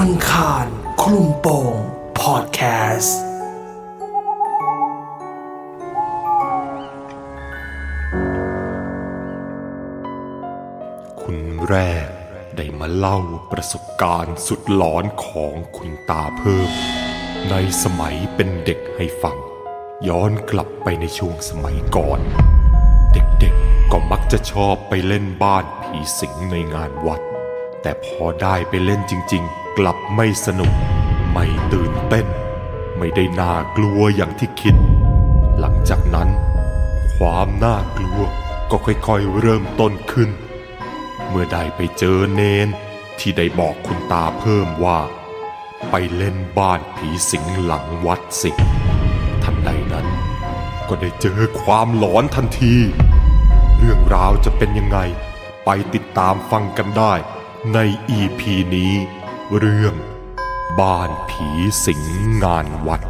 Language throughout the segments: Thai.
อังคาร คลุมโปงพอดแคสต์คุณแรกได้มาเล่าประสบการณ์สุดหลอนของคุณตาเพิ่ม ในสมัยเป็นเด็กให้ฟัง ย้อนกลับไปในช่วงสมัยก่อน เด็กๆก็มักจะชอบไปเล่นบ้านผีสิงในงานวัดแต่พอได้ไปเล่นจริงๆ กลับไม่สนุก ไม่ตื่นเต้น ไม่ได้น่ากลัวอย่างที่คิด หลังจากนั้น ความน่ากลัวก็ค่อยๆเริ่มต้นขึ้น เมื่อได้ไปเจอเนนที่ได้บอกคุณตาเพิ่มว่า ไปเล่นบ้านผีสิงหลังวัดสิทันใดนั้น ก็ได้เจอความหลอนทันที เรื่องราวจะเป็นยังไง ไปติดตามฟังกันได้ในอีพีนี้ เรื่อง บ้านผีสิงงานวัด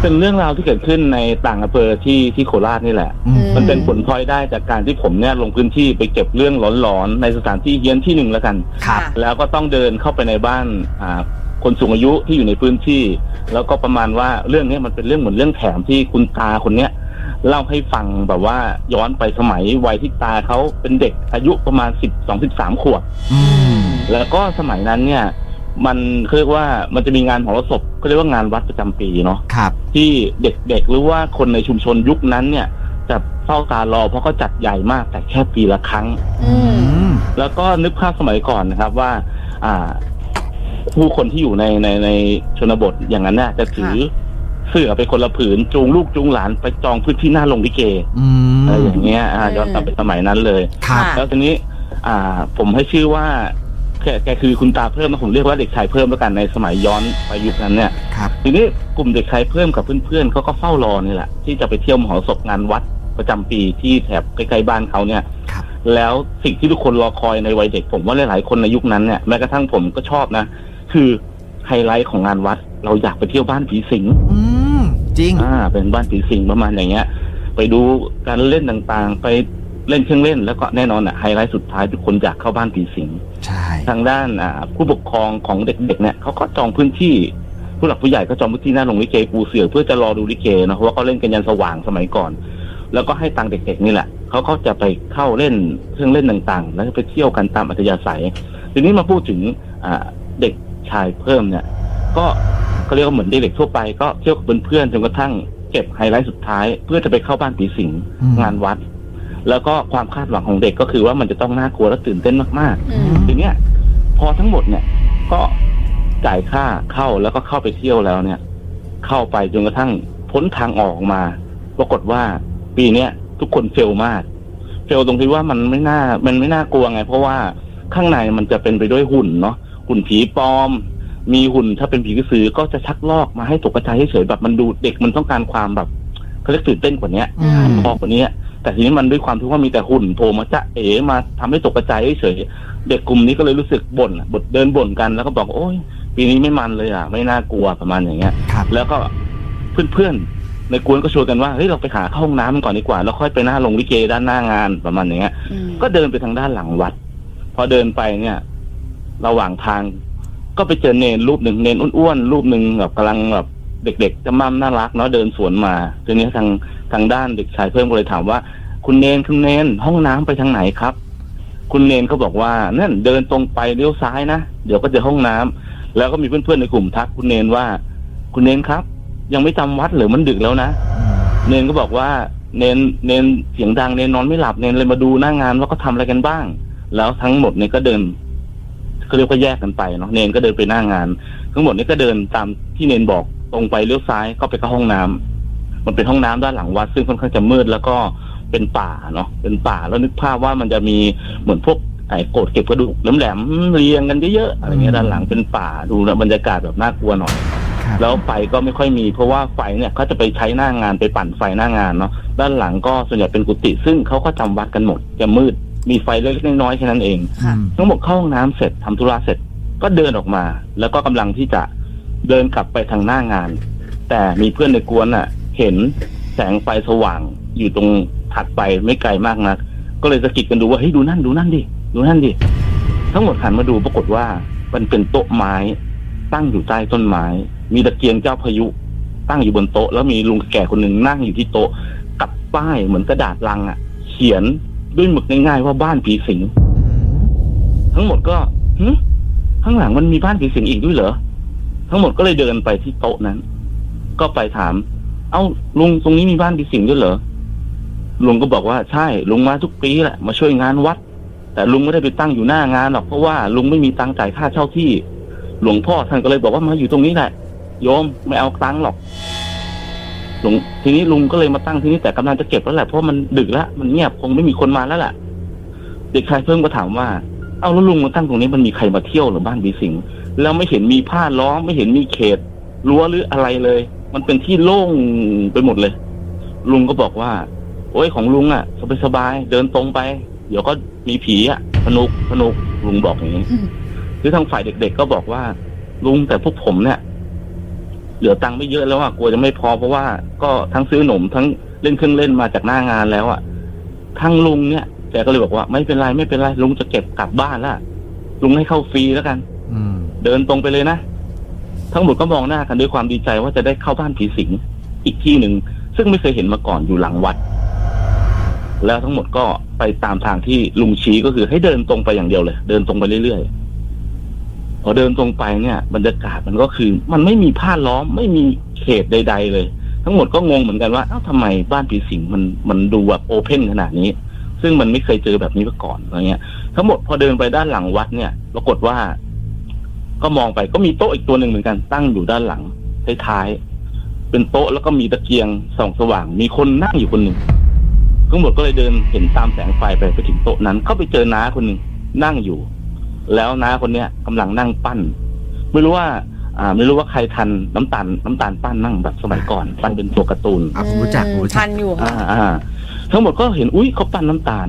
เป็นเรื่องราวที่เกิดขึ้นในต่างอำเภอที่ที่โคราชนี่แหละ มันเป็นผลพลอยได้จากการที่ผมเนี่ยลงพื้นที่ไปเก็บเรื่องหลอนๆในสถานที่เฮี้ยนที่หนึ่งแล้วกัน ครับ แล้วก็ต้องเดินเข้าไปในบ้านอ่าคนสูงอายุที่อยู่ในพื้นที่ แล้วก็ประมาณว่าเรื่องเนี้ยมันเป็นเรื่องเหมือนเรื่องแถมที่คุณตาคนเนี้ยเล่าให้ฟังแบบว่าย้อนไปสมัยวัยที่ตาเขาเป็นเด็กอายุประมาณสิบสองสิบสามขวบ อืม แล้วก็สมัยนั้นเนี่ย มันเขาเรียกว่ามันจะมีงานมหรสพเขาเรียกว่างานวัดประจำปีเนาะครับ ที่เด็กๆหรือว่าคนในชุมชนยุคนั้นเนี่ย จะเฝ้าตารอเพราะเขาจัดใหญ่มากแต่แค่ปีละครั้งอืมอืมแล้วก็นึกภาพสมัยก่อนนะครับว่า อ่า ผู้คนที่อยู่ในในในชนบทอย่างนั้นน่ะจะถือเสื้อไปคนละผืนจูงลูกจูงหลานไปจองพื้นที่หน้าลงลิเกอืมอะไรอย่างเงี้ยอ่าย้อนกลับไปสมัยนั้นเลยครับค่ะแล้วทีนี้ อ่า ผมให้ชื่อว่า แกแกคือคุณตาเพิ่มนะผมเรียกว่าเด็กชายเพิ่มแล้วกันในสมัยย้อนไปยุคนั้นเนี่ย ครับ ทีนี้กลุ่มเด็กชายเพิ่มกับเพื่อนๆเขาก็เฝ้ารอนี่แหละ ที่จะไปเที่ยวมหรสพงานวัดประจำปีที่แถบใกล้ๆบ้านเขาเนี่ย ครับ แล้วสิ่งที่ทุกคนรอคอยในวัยเด็กผมว่าหลายๆคนในยุคนั้นเนี่ยแม้กระทั่งผมก็ชอบนะ คือไฮไลท์ของงานวัด เราอยากไปเที่ยวบ้านผีสิง อืม จริง อ่า เป็นบ้านผีสิงประมาณอย่างเงี้ย ไปดูการเล่นต่างๆ ไปเล่นเครื่องเล่นแล้วก็แน่นอนอะไฮไลท์สุดท้ายทุกคนอยากเข้าบ้านผีสิงใช่ ทางด้านอ่าผู้ปกครองของเด็กๆเนี่ยเขาก็จองพื้นที่ผู้หลักผู้ใหญ่ก็จองพื้นที่หน้าโรงลิเกปูเสือเพื่อจะรอดูลิเกนะเพราะว่าเขาเล่นกันยันสว่างสมัยก่อน แล้วก็ให้ตังค์เด็กๆนี่แหละเขาก็จะไปเข้าเล่นเครื่องเล่นต่างๆ แล้วก็ไปเที่ยวกันตามอัธยาศัย ทีนี้มาพูดถึงอ่าเด็กชายเพิ่มเนี่ย ก็เขาเรียกว่าเหมือนเด็กๆทั่วไปก็เที่ยวกับเพื่อนๆจนกระทั่งเก็บไฮไลท์สุดท้าย เพื่อจะไปเข้าบ้านผีสิงอืมงานวัดแล้วก็ความคาดหวังของเด็กก็คือว่ามันจะต้องน่ากลัวและตื่นเต้นมากๆอืม ทีเนี้ยพอทั้งหมดเนี่ย ก็จ่ายค่าเข้าแล้วก็เข้าไปเที่ยวแล้วเนี่ย เข้าไปจนกระทั่งพ้นทางออกมาปรากฏว่าปีเนี้ยทุกคนเฟลมาก เฟลตรงที่ว่ามันไม่น่า มันไม่น่ากลัวไง เพราะว่าข้างในมันจะเป็นไปด้วยหุ่นเนาะหุ่นผีปลอม มีหุ่นถ้าเป็นผีกระสือก็จะชักลอกมาให้ตกกระจายเฉยๆแบบมันดูเด็กมันต้องการความแบบเขาเรียกตื่นเต้นกว่าเนี้ยอืมพอกว่านี้ แต่ทีนี้มันด้วยความที่ว่ามีแต่หุ่นโผล่มาจะเอ๋มาทำให้ตกกระจายเฉยๆเด็กกลุ่มนี้ก็เลยรู้สึกบ่นอะบ่นเดินบ่นกันแล้วก็บอกโอ้ยปีนี้ไม่มันเลยอะ ไม่น่ากลัวประมาณอย่างเงี้ยครับแล้วก็เพื่อนๆในกวนก็ชวนกันว่าเฮ้ยเราไปหาเข้าห้องน้ำกันก่อนดีกว่า แล้วค่อยไปหน้าลงลิเกด้านหน้างานประมาณอย่างเงี้ยอืมก็เดินไปทางด้านหลังวัด พอเดินไปเนี่ย ระหว่างทางก็ไปเจอเนนรูปหนึ่งเนนอ้วนๆรูปหนึ่งแบบกำลังแบบ เด็กๆจะมั่มน่ารักเนาะเดินสวนมาทีนี้ทางทางด้านเด็กชายเพิ่มก็เลยถามว่า คุณเนนคุณเนนห้องน้ำไปทางไหนครับ คุณเนนก็บอกว่านั่นเดินตรงไปเลี้ยวซ้ายนะเดี๋ยวก็เจอห้องน้ำแล้วก็มีเพื่อนๆในกลุ่มทักคุณเนนว่า คุณเนนครับ ยังไม่จำวัดหรือมันดึกแล้วนะ เนนก็บอกว่าเนนเนนเสียงดังเนนนอนไม่หลับเนนเลยมาดูหน้างานว่าเขาทำอะไรกันบ้าง แล้วทั้งหมดเนี่ยก็เดินเขาเรียกว่าแยกกันไปเนาะเนนก็เดินไปหน้างาน ทั้งหมดนี่ก็เดินตามที่เนนบอก ตรงไปเลี้ยวซ้ายก็ไปเข้าห้องน้ำมันเป็นห้องน้ำด้านหลังวัดซึ่งค่อนข้างจะมืดแล้วก็เป็นป่าเนาะเป็นป่าแล้วนึกภาพว่ามันจะมีเหมือนพวกไอ้โกดเก็บกระดูกแหลมๆเรียงกันเยอะๆอะไรเงี้ยด้านหลังเป็นป่าดูแล้วบรรยากาศแบบน่ากลัวหน่อยครับแล้วไฟก็ไม่ค่อยมีเพราะว่าไฟเนี่ยเขาจะไปใช้หน้างานไปปั่นไฟหน้างานเนาะด้านหลังก็ส่วนใหญ่เป็นกุฏิซึ่งเขาก็จำวัดกันหมดจะมืดมีไฟเล็กๆน้อยๆแค่นั้นเองค่ะอืมทั้งหมดเข้าห้องน้ำเสร็จทำธุระเสร็จก็เดินออกมา แล้วก็กำลังที่จะ เดินกลับไปทางหน้างาน แต่มีเพื่อนในกวนอะ เห็นแสงไฟสว่างอยู่ตรงถัดไปไม่ไกลมากนัก ก็เลยสะกิดกันดูว่าเฮ้ยดูนั่นดูนั่นดิดูนั่นดิทั้งหมดหันมาดูปรากฏว่ามันเป็นโต๊ะไม้ ตั้งอยู่ใต้ต้นไม้ มีตะเกียงเจ้าพายุ ตั้งอยู่บนโต๊ะแล้วมีลุงแก่คนหนึ่งนั่งอยู่ที่โต๊ะกับป้ายเหมือนกระดาษลังอะ เขียนด้วยหมึกง่ายๆว่าบ้านผีสิงทั้งหมดก็หึข้างหลังมันมีบ้านผีสิงอีกด้วยเหรอ ทั้งหมดก็เลยเดินไปที่โต๊ะนั้น ก็ไปถาม เอ้าลุงตรงนี้มีบ้านผีสิงด้วยเหรอลุงก็บอกว่าใช่ลุงมาทุกปีแหละมาช่วยงานวัด แต่ลุงไม่ได้ไปตั้งอยู่หน้างานหรอกเพราะว่าลุงไม่มีตังค์จ่ายค่าเช่าที่ หลวงพ่อท่านก็เลยบอกว่ามาอยู่ตรงนี้แหละโยมไม่เอาตังค์หรอกลวงทีนี้ลุงก็เลยมาตั้งที่นี่แต่กำลังจะเก็บแล้วแหละเพราะมันดึกแล้วมันเงียบคงไม่มีคนมาแล้วแหละเด็กชายเพิ่มก็ถามว่า เอาแล้วลุงมาตั้งตรงนี้มันมีใครมาเที่ยวหรือบ้านผีสิงแล้วไม่เห็นมีผ้าล้อมไม่เห็นมีเขตรั้วหรืออะไรเลย มันเป็นที่โล่งไปหมดเลย ลุงก็บอกว่า โอ้ยของลุงอะสบายๆเดินตรงไป เดี๋ยวก็มีผีอะสนุกสนุกลุงบอกอย่างนี้อืมหรือทางฝ่ายเด็ก ๆ ก็บอกว่า ลุงแต่พวกผมเนี่ยเหลือตังค์ไม่เยอะแล้วอะกลัวจะไม่พอเพราะว่าก็ทั้งซื้อหนมทั้งเล่นเครื่องเล่นมาจากหน้างานแล้วอะทั้งลุงเนี่ย แกก็เลยบอกว่าไม่เป็นไรไม่เป็นไรลุงจะเก็บกลับบ้านละลุงให้เข้าฟรีแล้วกัน อืม เดินตรงไปเลยนะ ทั้งหมดก็มองหน้ากันด้วยความดีใจว่าจะได้เข้าบ้านผีสิงอีกที่หนึ่ง ซึ่งไม่เคยเห็นมาก่อนอยู่หลังวัด แล้วทั้งหมดก็ไปตามทางที่ลุงชี้ก็คือให้เดินตรงไปอย่างเดียวเลย เดินตรงไปเรื่อยๆพอเดินตรงไปเนี่ย บรรยากาศมันก็คือ มันไม่มีผ้าล้อมไม่มีเขตใด ๆ เลย ทั้งหมดก็งงเหมือนกันว่าเอ้าทำไมบ้านผีสิงมันมันดูแบบโอเพนขนาดนี้ ซึ่งมันไม่เคยเจอแบบนี้มาก่อนอะไรเงี้ย ทั้งหมดพอเดินไปด้านหลังวัดเนี่ยปรากฏว่า ก็มองไปก็มีโต๊ะอีกตัวหนึ่งเหมือนกันตั้งอยู่ด้านหลังท้ายๆเป็นโต๊ะแล้วก็มีตะเกียงส่องสว่าง มีคนนั่งอยู่คนหนึ่งทั้งหมดก็เลยเดินเห็นตามแสงไฟไปไปถึงโต๊ะนั้น ก็ไปเจอน้าคนหนึ่งนั่งอยู่ แล้วน้าคนเนี้ยกำลังนั่งปั้น ไม่รู้ว่า อ่า ไม่รู้ว่าใครทันน้ำตาลน้ำตาลปั้นนั่งแบบสมัยก่อน ปั้นเป็นตัวการ์ตูนอะผมรู้จักผมรู้จัทักนอยู่ค่ะอ่าอ่า ทั้งหมดก็เห็นอุ้ยเขาปั้นน้ำตาล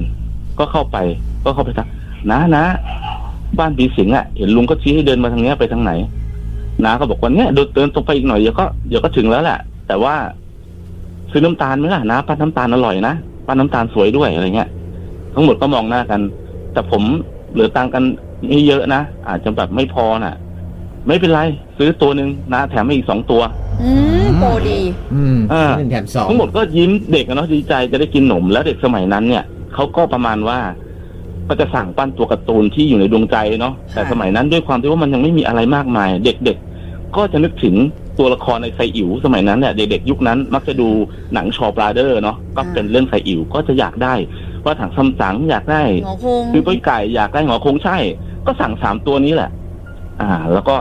ก็เข้าไป ก็เข้าไปทักนะนะบ้านผีสิงอะเห็นลุงก็ชี้ให้เดินมาทางเนี้ยไปทางไหนน้าก็บอกว่าเนี้ยเดินเดินตรงไปอีกหน่อยเดี๋ยวก็เดี๋ยวก็ถึงแล้วแหละแต่ว่า ซื้อน้ำตาลไหมล่ะนะปั้นน้ำตาลอร่อยนะปั้นน้ำตาลสวยด้วยอะไรเงี้ย ทั้งหมดก็มองหน้ากัน แต่ผมเหลือตังค์กันไม่เยอะนะอาจจะแบบไม่พอน่ะ ไม่เป็นไร ซื้อตัวหนึ่งนะแถมมาอีกสองตัว อืมโปรดี อืมอ่า หนึ่งแถมสองทั้งหมดก็ยิ้มเด็กอะเนาะดีใจจะได้กินหนมแล้วเด็กสมัยนั้นเนี่ยเขาก็ประมาณว่าก็จะสั่งปั้นตัวการ์ตูนที่อยู่ในดวงใจเนาะแต่ค่ะ สมัยนั้นด้วยความที่ว่ามันยังไม่มีอะไรมากมาย เด็กๆ ก็จะนึกถึงตัวละครในไซอิ๋วสมัยนั้นเนี่ยเด็กๆยุคนั้นมักจะดูหนังชอปลาเดอร์เนาะก็เป็นเรื่องไซอิ๋วก็จะอยากได้ว่าถังซัมจั๋งอยากได้ หมอคงคือป้อยไก่อยากได้หงอคงใช่ ก็สั่งสามตัวนี้แหละ อ่า แล้วก็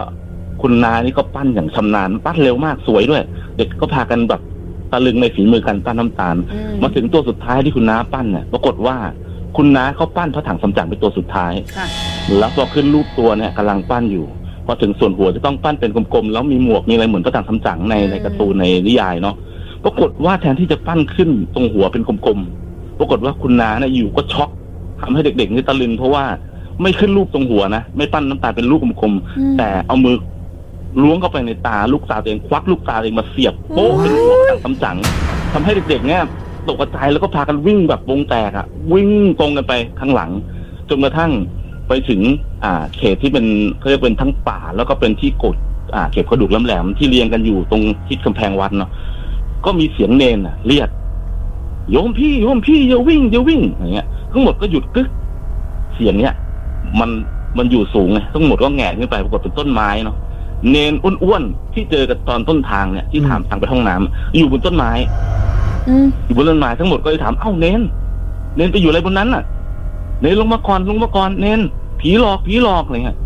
คุณนานี่ก็ปั้นอย่างชำนาญ ปั้นเร็วมากสวยด้วย เด็กก็พากันแบบตะลึงในฝีมือการปั้นน้ำตาลอืมมาถึงตัวสุดท้ายที่คุณน้าปั้นเนี่ยปรากฏว่าคุณน้าเขาปั้นพระถังสำจั๋งเป็นตัวสุดท้ายค่ะแล้วพอขึ้นรูปตัวเนี่ยกำลังปั้นอยู่พอถึงส่วนหัวจะต้องปั้นเป็นกลมๆแล้วมีหมวกมีอะไรเหมือนพระถังสำจั๋งในอืมในการ์ตูนในนิยายเนาะปรากฏว่าแทนที่จะปั้นขึ้นตรงหัวเป็นกลมๆปรากฏว่าคุณน้าเนี่ยอยู่ก็ช็อกทำให้เด็กๆนี่ตะลึงเพราะว่า ไม่ขึ้นรูปตรงหัวนะไม่ปั้นน้ำตาเป็นลูกกลมๆอืมแต่เอามือล้วงเข้าไปในตาลูกตาตัวเองควักลูกตาตัวเองมาเสียบโป๊ะเป็นหัวต่างคำจังทำให้เด็กๆเนี่ยตกใจแล้วก็พากันวิ่งแบบวงแตกอะวิ่งตรงกันไปข้างหลัง จนกระทั่งไปถึง อ่า เขตที่เป็นเขาเรียกเป็นทั้งป่า แล้วก็เป็นที่กด อ่า เก็บกระดูกแหลมๆที่เรียงกันอยู่ตรงทิศกำแพงวัดเนาะก็มีเสียงเนนอะเรียก โยมพี่โยมพี่อย่าวิ่งอย่าวิ่งอย่างเงี้ยทั้งหมดก็หยุดกึก เสียงเนี้ย มันมันอยู่สูงไงทั้งหมดก็แหงนขึ้นไปปรากฏเป็นต้นไม้เนาะเนนอ้วนๆที่เจอกันตอนต้นทางเนี่ยที่ถามทางไปห้องน้ำอยู่บนต้นไม้อืมอยู่บนต้นไม้ทั้งหมดก็เลยถามเอ้าเนนเนนไปอยู่อะไรบนนั้นน่ะ เนนลงมาก่อนลงมาก่อนเนนผีหลอกผีหลอกอะไรเงี้ย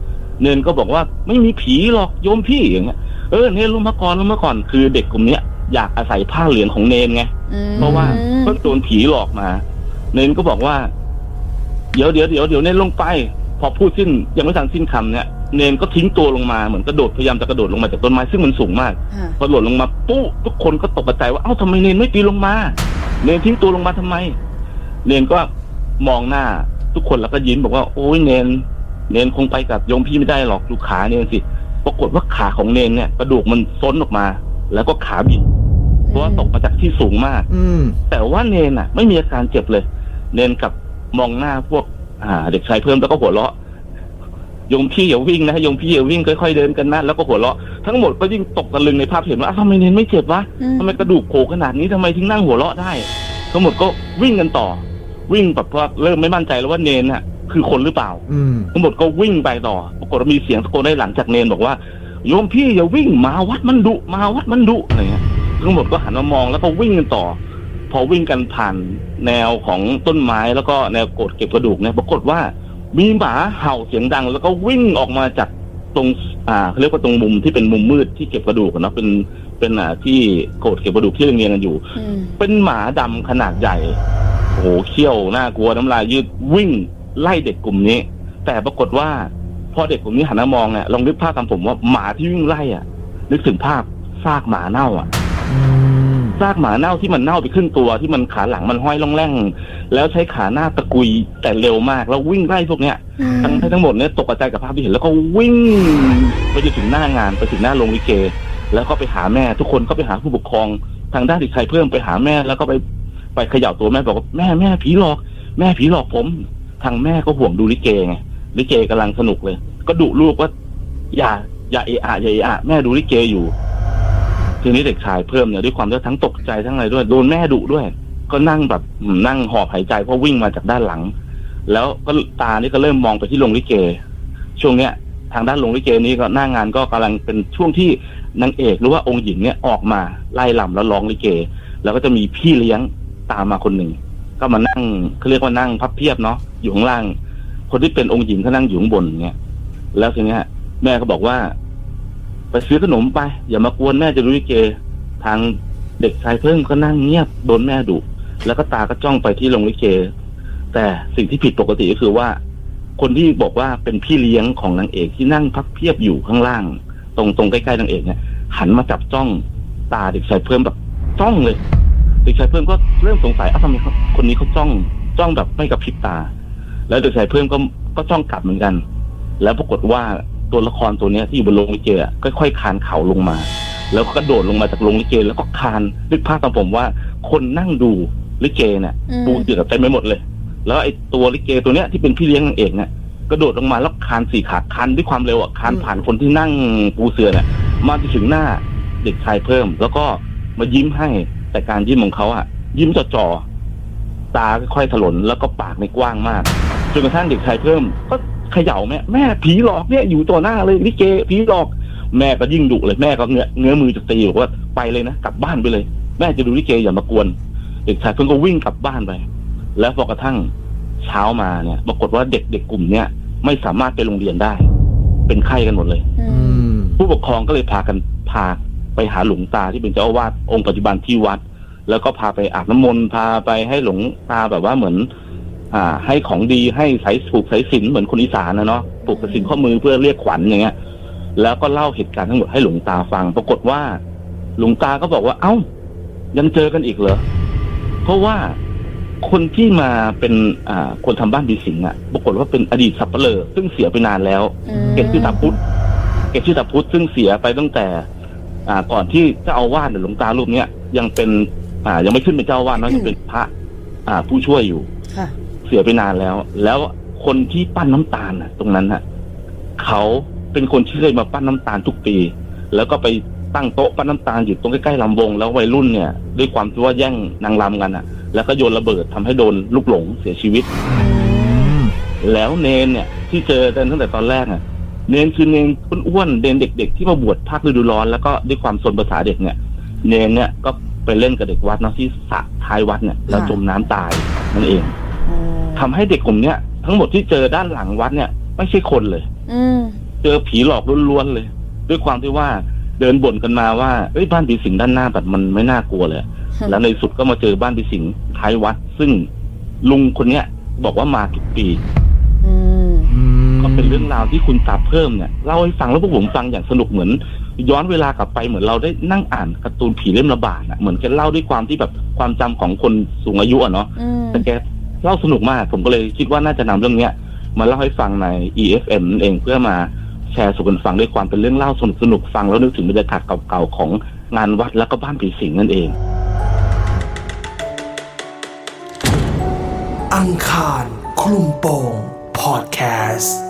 เนนก็บอกว่าไม่มีผีหรอกโยมพี่อย่างเงี้ยเออเนนลงมาก่อนลงมาก่อนคือเด็กกลุ่มเนี้ยอยากอาศัยผ้าเหลืองของเนนไงอืมเพราะว่าเพิ่งโดนผีหลอกมา เนนก็บอกว่า เดี๋ยวเดี๋ยวเดี๋ยวเดี๋ยวเนนลงไป พอพูดสิ้นยังไม่ทันสิ้นคำเนี่ยเนนก็ทิ้งตัวลงมาเหมือนกระโดดพยายามจะกระโดดลงมาจากต้นไม้ซึ่งมันสูงมากค่ะพอหล่นลงมาปุ๊ทุกคนก็ตกใจว่าเอ้าทำไมเนนไม่ปีนลงมา เนนทิ้งตัวลงมาทำไม เนนก็มองหน้าทุกคนแล้วก็ยิ้มบอกว่า โอ้ยเนน เนนคงไปกับโยมพี่ไม่ได้หรอกดูขาเนนสิปรากฏว่าขาของเนนเนี่ยกระดูกมันซ้นออกมา แล้วก็ขาบิดเพราะว่าตกมาจากที่สูงมาก อืมแต่ว่าเนนอะ ไม่มีอาการเจ็บเลย เนนกับมองหน้าพวก อ่า เด็กชายเพิ่มแล้วก็หัวเราะโยมพี่อย่าวิ่งนะโยมพี่อย่าวิ่งค่อยๆเดินกันนะแล้วก็หัวเราะทั้งหมดก็ยิ่งตกตะลึงในภาพที่เห็นว่าอ้าวทำไมเนนไม่เจ็บวะอืมทำไมกระดูกโผล่ขนาดนี้ทำไมถึงนั่งหัวเราะได้ ทั้งหมดก็วิ่งกันต่อ วิ่งแบบว่าเริ่มไม่มั่นใจแล้วว่าเนนน่ะคือคนหรือเปล่าอืมทั้งหมดก็วิ่งไปต่อปรากฏว่ามีเสียงตะโกนได้หลังจากเนนบอกว่าโยมพี่อย่าวิ่งมาวัดมันดุมาวัดมันดุอะไรเงี้ยทั้งหมดก็หันมามองแล้วก็วิ่งกันต่อ พอวิ่งกันผ่านแนวของต้นไม้แล้วก็แนวโกดเก็บกระดูกเนี่ยปรากฏว่ามีหมาเห่าเสียงดัง แล้วก็วิ่งออกมาจากตรง อ่าเขาเรียกว่าตรงมุมที่เป็นมุมมืดที่เก็บกระดูกอะเนาะเป็นเป็นอ่าที่โกดเก็บกระดูกที่เรียงๆกันอยู่ อืมเป็นหมาดำขนาดใหญ่ โอ้โหเขี้ยวน่ากลัวน้ำลายยืดวิ่งไล่เด็กกลุ่มนี้ แต่ปรากฏว่า พอเด็กกลุ่มนี้หันมามองเนี่ยลองนึกภาพตามผมว่าหมาที่วิ่งไล่อะ นึกถึงภาพซากหมาเน่าอะอืม ซากหมาเน่าที่มันเน่าไปครึ่งตัวที่มันขาหลังมันห้อยล่องแร่ง แล้วใช้ขาหน้าตะกุยแต่เร็วมาก แล้ววิ่งไล่พวกเนี้ยทั้งให้ทั้งหมดเนี่ยตกใจกับภาพที่เห็นแล้วก็วิ่งไปจนถึงหน้างานไปถึงหน้าโรงลิเก แล้วก็ไปหาแม่ทุกคนก็ไปหาผู้ปกครอง ทางด้านเด็กชายเพิ่มไปหาแม่แล้วก็ไปไปเขย่าตัวแม่บอกว่าแม่แม่ผีหลอก แม่ผีหลอกผม ทางแม่ก็ห่วงดูลิเกไงลิเกกำลังสนุกเลย ก็ดุลูกว่าอย่าอย่าเอะอะอย่าเอะอะแม่ดูลิเกอยู่ ทีนี้เด็กชายเพิ่มเนี่ยด้วยความที่ทั้งตกใจทั้งอะไรด้วย โดนแม่ดุด้วย ก็นั่งแบบนั่งหอบหายใจเพราะวิ่งมาจากด้านหลัง แล้วก็ตานี่ก็เริ่มมองไปที่โรงลิเก ช่วงเนี้ย ทางด้านโรงลิเกนี้ก็หน้างานก็กำลังเป็นช่วงที่นางเอกหรือว่าองค์หญิงเนี่ยออกมาไล่ลำแล้วร้องลิเก แล้วก็จะมีพี่เลี้ยงตามมาคนหนึ่งก็มานั่งเขาเรียกว่านั่งพับเพียบเนาะอยู่ข้างล่าง คนที่เป็นองค์หญิงก็นั่งอยู่ข้างบนเนี่ยแล้วทีเนี้ย แม่ก็บอกว่า ไปซื้อขนมไป อย่ามากวนแม่จะดูลิเก ทางเด็กชายเพิ่งก็นั่งเงียบโดนแม่ดุแล้วก็ตาก็จ้องไปที่โรงลิเก แต่สิ่งที่ผิดปกติก็คือว่า คนที่บอกว่าเป็นพี่เลี้ยงของนางเอกที่นั่งพักเพียบอยู่ข้างล่าง ตรงตรงใกล้ๆนางเอกเนี่ย หันมาจับจ้องตาเด็กชายเพิ่มแบบจ้องเลย เด็กชายเพิ่มก็เริ่มสงสัยอ้าวทำไมคนนี้เขาจ้องจ้องแบบไม่กระพริบตา แล้วเด็กชายเพิ่มก็ก็จ้องกลับเหมือนกัน แล้วปรากฏว่า ตัวละครตัวเนี้ยที่อยู่บนโรงลิเกอะค่อยๆคานเข่าลงมา แล้วก็กระโดดลงมาจากโรงลิเก แล้วก็คานนึกภาพตามผมว่า คนนั่งดูลิเกเนี่ยอืม ปูเสือเต็มไปหมดเลย แล้วไอ้ตัวลิเกตัวเนี้ยที่เป็นพี่เลี้ยงนางเอกเนี่ยกระโดดลงมาแล้วคานสี่ขาคานด้วยความเร็วอะคานผ่านคนที่นั่งปูเสือเนี่ยมาจนถึงหน้าเด็กชายเพิ่ม แล้วก็มายิ้มให้แต่การยิ้มของเขาอะ ยิ้มจ่อๆตาค่อยๆถลนแล้วก็ปากในกว้างมาก จนกระทั่งเด็กชายเพิ่ม ก็ เขย่าแม่แม่ผีหลอกเนี่ยอยู่ต่อหน้าเลยลิเกผีหลอก แม่ก็ยิ่งดุเลยแม่ก็เงื้อเงื้อมือจะตีบอกว่าไปเลยนะกลับบ้านไปเลย แม่จะดูลิเกอย่ามากวนเด็กชายเพิ่งก็วิ่งกลับบ้านไป แล้วพอกระทั่งเช้ามาเนี่ยปรากฏว่าเด็กเด็กกลุ่มเนี้ยไม่สามารถไปโรงเรียนได้ เป็นไข้กันหมดเลยอือืมมผู้ปกครองก็เลยพากันพาไปหาหลวงตาที่เป็นเจ้าอาวาสองค์ปัจจุบันที่วัด แล้วก็พาไปอาบน้ำมนต์พาไปให้หลวงตาแบบว่าเหมือน อ่า ให้ของดีให้สายผูกสายสิญจนเหมือนคนอีสานนะเนาะผูกสายสิญจนข้อมือเพื่อเรียกขวัญอย่างเงี้ย แล้วก็เล่าเหตุการณ์ทั้งหมดให้หลวงตาฟัง ปรากฏว่า หลวงตาก็บอกว่า เอ้า ยังเจอกันอีกเหรอเพราะว่าคนที่มาเป็นอ่าคนทำบ้านบีสิงห์อะ ปรากฏว่าเป็นอดีตสับเปลอซึ่งเสียไปนานแล้วอืมเกศชื่อตาพุทธเกศชื่อตาพุทธซึ่งเสียไปตั้งแต่ อ่า ก่อนที่เจ้าอาวาสหรือหลวงตารูปเนี้ยยังเป็น อ่า ยังไม่ขึ้นเป็นเจ้าอาวาสเนอะยังเป็นพระ อ่า ผู้ช่วยอยู่ค่ะ เสียไปนานแล้ว แล้วคนที่ปั้นน้ำตาลน่ะตรงนั้นน่ะเขาเป็นคนที่เคยมาปั้นน้ำตาลทุกปี แล้วก็ไปตั้งโต๊ะปั้นน้ำตาลอยู่ตรงใกล้ๆลำวง แล้ววัยรุ่นเนี่ย ด้วยความที่ว่าแย่งนางรำกันอะ แล้วก็โยนระเบิดทำให้โดนลูกหลงเสียชีวิต แล้วเนนเนี่ย ที่เจอกันตั้งแต่ตอนแรกอะเนนคือเนนอ้วนๆเนนเด็ก ๆ ที่มาบวชภาคฤดูร้อนแล้วก็ด้วยความสนภาษาเด็กเนี่ย เนนเนี่ยก็ไปเล่นกับเด็กวัดเนาะที่สระท้ายวัดเนี่ยแล้วจมน้ำตายนั่นเอง ทำให้เด็กกลุ่มเนี้ยทั้งหมดที่เจอด้านหลังวัดเนี่ย ไม่ใช่คนเลย อืมเจอผีหลอกล้วนๆเลย ด้วยความที่ว่าเดินบ่นกันมาว่าเอ้ยบ้านผีสิงด้านหน้าแบบมันไม่น่ากลัวเลย แล้วในสุดก็มาเจอบ้านผีสิงท้ายวัด ซึ่งลุงคนเนี้ยบอกว่ามาทุกปีอืมอืมก็เป็นเรื่องราวที่คุณตาเพิ่มเนี่ยเล่าให้ฟังแล้วพวกผมฟังอย่างสนุกเหมือน ย้อนเวลากลับไปเหมือนเราได้นั่งอ่านการ์ตูนผีเล่มระบาดอะเหมือนแกเล่าด้วยความที่แบบความจำของคนสูงอายุอะเนาะอืมแต่แก เล่าสนุกมาก ผมก็เลยคิดว่าน่าจะนำเรื่องเนี้ยมาเล่าให้ฟังใน EFM นั่นเองเพื่อมาแชร์สู่กันฟังด้วยความเป็นเรื่องเล่าสนุกสนุกฟังแล้วนึกถึงบรรยากาศเก่าๆของงานวัดแล้วก็บ้านผีสิงนั่นเอง อังคารคลุมโปงพอดแคสต์